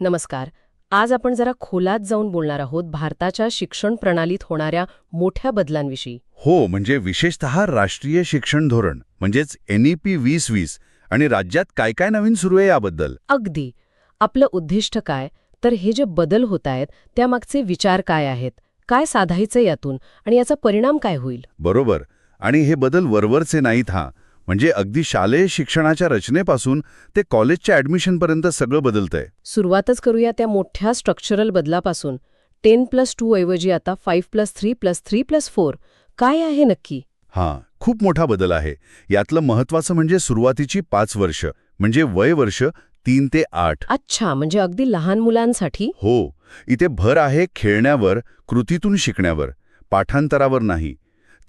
नमस्कार. आज आपण जरा खोलात जाऊन बोलणार आहोत भारताच्या शिक्षण प्रणालीत होणाऱ्या मोठ्या बदलांविषयी. हो म्हणजे विशेषतः राष्ट्रीय शिक्षण धोरण म्हणजेच एनईपी वीस वीस आणि राज्यात काय काय नवीन सुरू आहे याबद्दल? अगदी. आपलं उद्दिष्ट काय? तर हे जे बदल होत आहेत त्यामागचे विचार काय आहेत? काय साधायचं यातून? आणि याचा परिणाम काय होईल? बरोबर. आणि हे बदल वरवरचे नाहीत हा. म्हणजे अगदी शालेय शिक्षणाच्या रचनेपासून ते कॉलेजच्या ॲडमिशनपर्यंत सगळं बदलतंय. सुरुवातच करूया त्या मोठ्या स्ट्रक्चरल बदलापासून. टेन प्लस टू ऐवजी आता five plus three plus three plus four काय आहे नक्की? हां खूप मोठा बदल आहे. यातलं महत्वाचं म्हणजे सुरुवातीची पाच वर्ष म्हणजे वय वर्ष तीन ते आठ. अच्छा म्हणजे अगदी लहान मुलांसाठी? हो इथे भर आहे खेळण्यावर कृतीतून शिकण्यावर. पाठांतरावर नाही.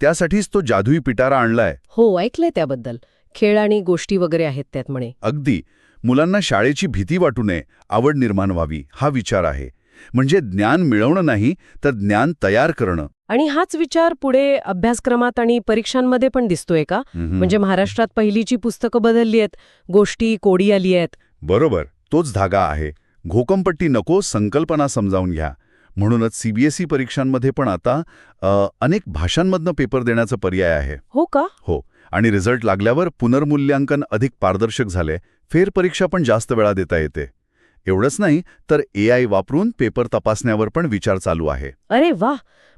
त्यासाठीच तो जादुई पिटारा आणलाय. हो ऐकलंय त्याबद्दल. खेळ आणि गोष्टी वगैरे आहेत त्यात म्हणे. अगदी. मुलांना शाळेची भीती वाटू नये आवड निर्माण व्हावी हा विचार आहे. म्हणजे ज्ञान मिळवणं नाही तर ज्ञान तयार करणं. आणि हाच विचार पुढे अभ्यासक्रमात आणि परीक्षांमध्ये पण दिसतोय का? म्हणजे महाराष्ट्रात पहिलीची पुस्तकं बदलली आहेत गोष्टी कोडी आली आहेत. बरोबर तोच धागा आहे. घोकमपट्टी नको संकल्पना समजावून घ्या. म्हणूनच सीबीएसई परीक्षांमध्ये पण आता अनेक भाषांमधनं पेपर देण्याचा पर्याय आहे. हो का? हो. आणि रिझल्ट लागल्यावर पुनर्मूल्यांकन अधिक पारदर्शक झाले फेरपरीक्षा पण जास्त वेळा देता येते. एवढंच नाही तर ए वापरून पेपर तपासण्यावर पण विचार चालू आहे. अरे वा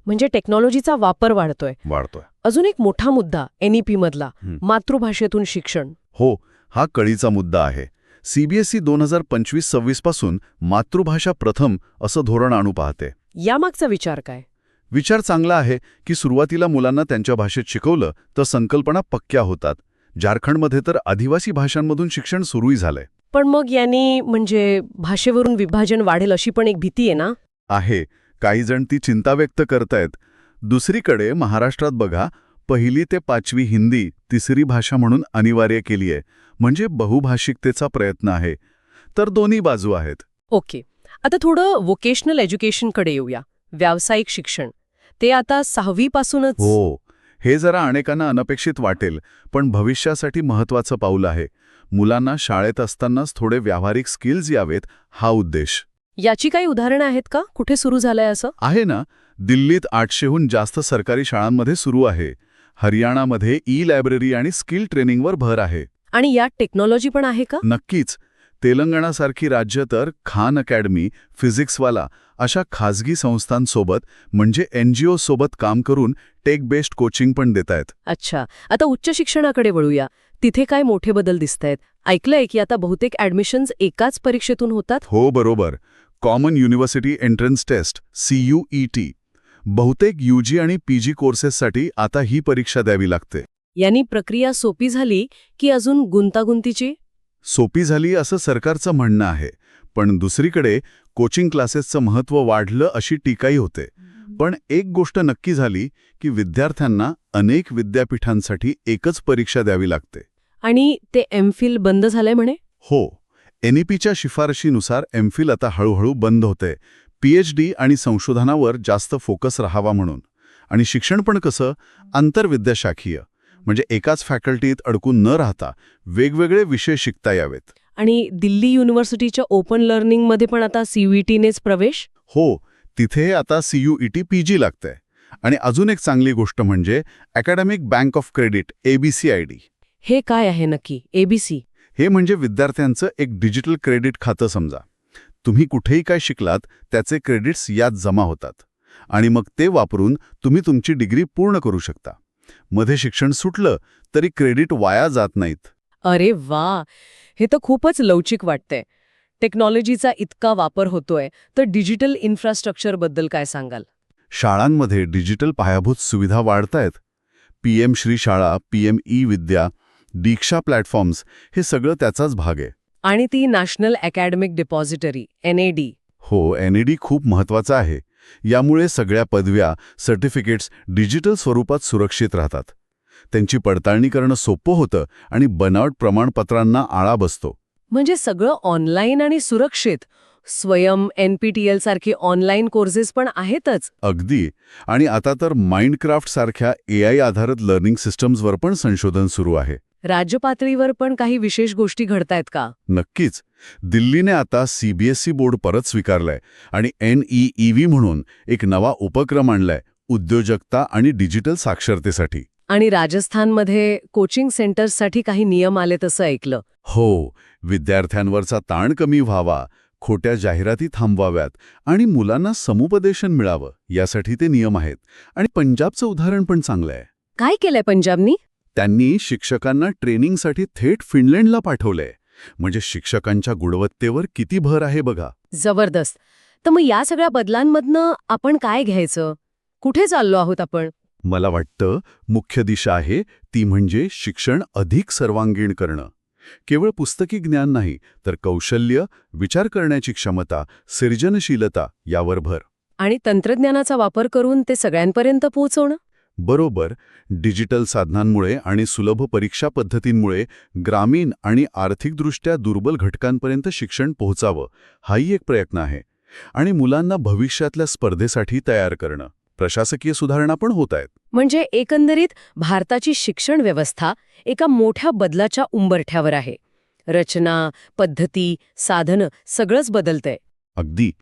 म्हणजे टेक्नॉलॉजीचा वापर वाढतोय. वाढतोय. अजून एक मोठा मुद्दा एनईपी मधला हं. मातृभाषेतून शिक्षण. हो हा कळीचा मुद्दा आहे. सीबीएसई दोन हजार पंचवीस सव्वीसपासून मातृभाषा प्रथम असं धोरण आणू पाहते. यामागचा विचार काय? विचार चांगला आहे की सुरुवातीला मुलांना त्यांच्या भाषेत शिकवलं तर संकल्पना पक्क्या होतात. झारखंडमध्ये तर आदिवासी भाषांमधून शिक्षण सुरूही झालंय. पण मग यांनी म्हणजे भाषेवरून विभाजन वाढेल अशी पण एक भीती आहे ना? आहे. काही जण ती चिंता व्यक्त करतायत. दुसरीकडे महाराष्ट्रात बघा पहिली ते पाचवी हिंदी तिसरी भाषा म्हणून अनिवार्य केली आहे म्हणजे बहुभाषिकतेचा प्रयत्न आहे. तर दोन्ही बाजू आहेत. ओके. आता थोडं वोकेशनल एज्युकेशनकडे येऊया. व्यावसायिक शिक्षण. ते आता सहावीपासूनच हो. हे जरा अनेकांना अनपेक्षित वाटेल पण भविष्यासाठी महत्वाचं पाऊल आहे. मुलांना शाळेत असतानाच थोडे व्यावहारिक स्किल्स यावेत हा उद्देश. याची काही उदाहरणं आहेत का? कुठे सुरू झालंय असं? आहे ना. दिल्लीत आठशेहून जास्त सरकारी शाळांमध्ये सुरू आहे. हरियाणामध्ये ई लायब्ररी आणि स्किल ट्रेनिंगवर भर आहे. आणि यात टेक्नॉलॉजी पण आहे का? नक्कीच. तेलंगणासारखी राज्य तर खान अकॅडमी फिजिक्सवाला अशा खाजगी संस्थांसोबत म्हणजे एनजीओ सोबत काम करून टेक बेस्ड कोचिंग पण देत आहेत अच्छा. आता उच्च शिक्षणाकडे वळूया. तिथे काय मोठे बदल दिसतायत? ऐकलंय की आता बहुतेक ऍडमिशन्स एकाच परीक्षेतून होतात? हो बरोबर. Common university entrance test CUET बहुतेक यूजी आणि पीजी कोर्सेससाठी आता ही परीक्षा द्यावी लागते. यांनी प्रक्रिया सोपी झाली की अजून गुंतागुंतीची? सोपी झाली असं सरकारचं म्हणणं आहे पण दुसरीकडे कोचिंग क्लासेसचं महत्त्व वाढलं अशी टीकाही होते. पण एक गोष्ट नक्की झाली की विद्यार्थ्यांना अनेक विद्यापीठांसाठी एकच परीक्षा द्यावी लागते. आणि ते एमफिल बंद झालंय म्हणे? हो एनईपीच्या शिफारशीनुसार एमफिल आता हळूहळू बंद होते पीएचडी आणि संशोधनावर जास्त फोकस राहावा म्हणून. आणि शिक्षण पण कसं? आंतरविद्याशाखीय. म्हणजे एकाच फॅकल्टीत अडकून न राहता वेगवेगळे विषय शिकता यावेत. आणि दिल्ली युनिव्हर्सिटीच्या ओपन लर्निंगमध्ये पण आता सीयूईटीनेच प्रवेश? हो तिथे आता सीयूईटी पीजी लागतंय. आणि अजून एक चांगली गोष्ट म्हणजे academic bank of credit ABC ID हे काय आहे नक्की? एबीसी हे म्हणजे विद्यार्थ्यांचं एक डिजिटल क्रेडिट खातं समजा. तुम्ही कुठेही काय शिकलात त्याचे क्रेडिट्स यात जमा होतात. आणि मग ते वापरून तुम्ही तुमची डिग्री पूर्ण करू शकता. मध्ये शिक्षण सुटलं तरी क्रेडिट वाया जात नाहीत. अरे वा! हे तर खूपच लवचिक वाटतंय. टेक्नॉलॉजीचा इतका वापर होतोय तर डिजिटल इन्फ्रास्ट्रक्चरबद्दल काय सांगाल? शाळांमध्ये डिजिटल पायाभूत सुविधा वाढतायत. पीएम श्री शाळा PM E Vidya Diksha platforms हे सगळं त्याचाच भाग आहे. आणि ती नॅशनल अकॅडमिक डिपॉझिटरी एनएडी हो एनईडी खूप महत्त्वाचा आहे. यामुळे सगळ्या पदव्या सर्टिफिकेट्स डिजिटल स्वरूपात सुरक्षित राहतात. त्यांची पडताळणी करणं सोपं होतं आणि बनावट प्रमाणपत्रांना आळा बसतो. म्हणजे सगळं ऑनलाईन आणि सुरक्षित. स्वयं एनपीटीएल सारखे ऑनलाईन कोर्सेस पण आहेतच. अगदी. आणि आता तर माइंडक्राफ्ट सारख्या ए आय आधारित लर्निंग सिस्टम्सवर पण संशोधन सुरू आहे. राज्यपातळीवर पण काही विशेष गोष्टी घडतायत का? नक्कीच. दिल्लीने आता सीबीएसई बोर्ड परत स्वीकारलंय आणि एन ई व्ही म्हणून एक नवा उपक्रम आणलाय उद्योजकता आणि डिजिटल साक्षरतेसाठी. आणि राजस्थानमध्ये कोचिंग सेंटर्ससाठी काही नियम आले तसं ऐकलं. हो विद्यार्थ्यांवरचा ताण कमी व्हावा खोट्या जाहिराती थांबवाव्यात आणि मुलांना समुपदेशन मिळावं यासाठी ते नियम आहेत. आणि पंजाबचं उदाहरण पण चांगलं आहे काय केलंय पंजाबनी? त्यांनी शिक्षकांना ट्रेनिंगसाठी थेट फिनलँडला पाठवलंय म्हणजे शिक्षकांच्या गुणवत्तेवर किती भर आहे बघा. जबरदस्त. तर मग या सगळ्या बदलांमधनं आपण काय घ्यायचं? कुठे चाललो आहोत आपण? मला वाटतं मुख्य दिशा आहे ती म्हणजे शिक्षण अधिक सर्वांगीण करणं. केवळ पुस्तकी ज्ञान नाही तर कौशल्य विचार करण्याची क्षमता सर्जनशीलता यावर भर. आणि तंत्रज्ञानाचा वापर करून ते सगळ्यांपर्यंत पोहोचवणं? बरोबर डिजिटल साधनांमुळे आणि सुलभ परीक्षा पद्धतींमुळे ग्रामीण आणि आर्थिकदृष्ट्या दुर्बल घटकांपर्यंत शिक्षण पोहोचावं हाही एक प्रयत्न आहे. आणि मुलांना भविष्यातल्या स्पर्धेसाठी तयार करणं. प्रशासकीय सुधारणा पण होत आहेत. म्हणजे एकंदरीत भारताची शिक्षण व्यवस्था एका मोठ्या बदलाच्या उंबरठ्यावर आहे. रचना पद्धती साधनं सगळंच बदलतंय. अगदी.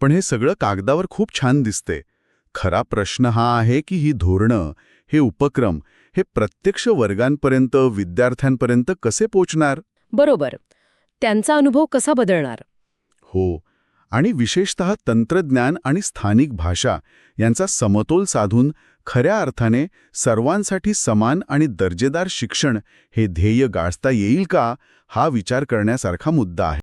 पण हे सगळं कागदावर खूप छान दिसते खरा प्रश्न हा आहे की ही धोरणं हे उपक्रम हे प्रत्यक्ष वर्गांपर्यंत विद्यार्थ्यांपर्यंत कसे पोचणार? बरोबर. त्यांचा अनुभव कसा बदलणार? हो. आणि विशेषतः तंत्रज्ञान आणि स्थानिक भाषा यांचा समतोल साधून खऱ्या अर्थाने सर्वांसाठी समान आणि दर्जेदार शिक्षण हे ध्येय गाठता येईल का हा विचार करण्यासारखा मुद्दा आहे.